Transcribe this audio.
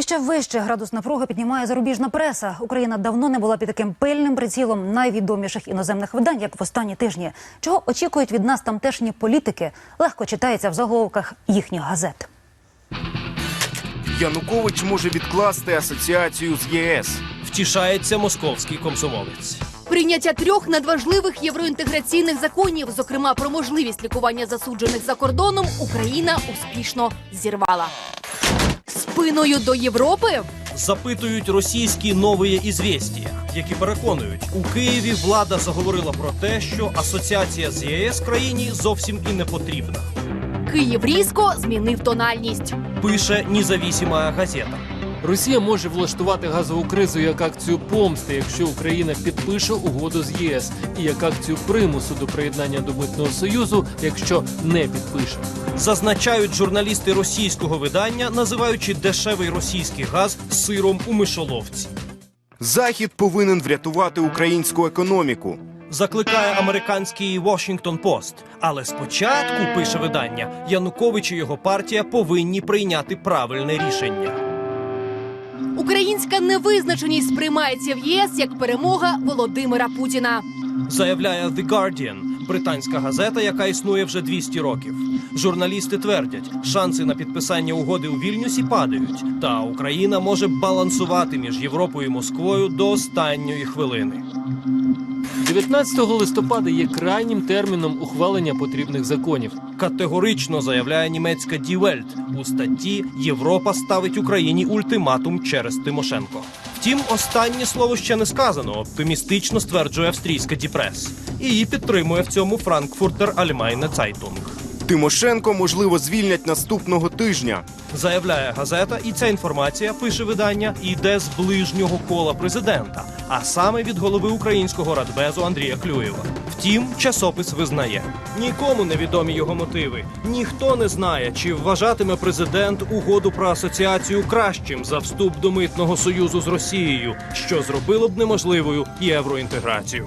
І ще вище градус напруги піднімає зарубіжна преса. Україна давно не була під таким пильним прицілом найвідоміших іноземних видань, як в останні тижні. Чого очікують від нас тамтешні політики, легко читається в заголовках їхніх газет. Янукович може відкласти асоціацію з ЄС. Втішається московський комсомолець. Прийняття трьох надважливих євроінтеграційних законів, зокрема про можливість лікування засуджених за кордоном, Україна успішно зірвала. Спиною до Європи Запитують російські нові ізвісті, які переконують, у Києві влада заговорила про те, що асоціація з ЄС країні зовсім і не потрібна. Київ різко змінив тональність. Пише Нізавісіма газета. Росія може влаштувати газову кризу як акцію помсти, якщо Україна підпише угоду з ЄС, і як акцію примусу до приєднання до митного союзу, якщо не підпише. Зазначають журналісти російського видання, називаючи дешевий російський газ сиром у мишоловці. Захід повинен врятувати українську економіку. Закликає американський Washington Post. Але спочатку, пише видання, Янукович і його партія повинні прийняти правильне рішення. Українська невизначеність сприймається в ЄС як перемога Володимира Путіна. заявляє The Guardian, британська газета, яка існує вже 200 років. Журналісти твердять, шанси на підписання угоди у Вільнюсі падають, та Україна може балансувати між Європою і Москвою до останньої хвилини. 19 листопада є крайнім терміном ухвалення потрібних законів. Категорично заявляє німецька Дівельт у статті Європа ставить Україні ультиматум через Тимошенко. Втім, останнє слово ще не сказано. Оптимістично стверджує австрійська Діпрес. Її підтримує в цьому Франкфуртер Альмайне Zeitung. Тимошенко можливо звільнять наступного тижня. Заявляє газета, і ця інформація пише видання йде з ближнього кола президента, а саме від голови українського радбезу Андрія Клюєва. Втім, часопис визнає нікому не відомі його мотиви. Ніхто не знає, чи вважатиме президент угоду про асоціацію кращим за вступ до митного союзу з Росією, що зробило б неможливою євроінтеграцію.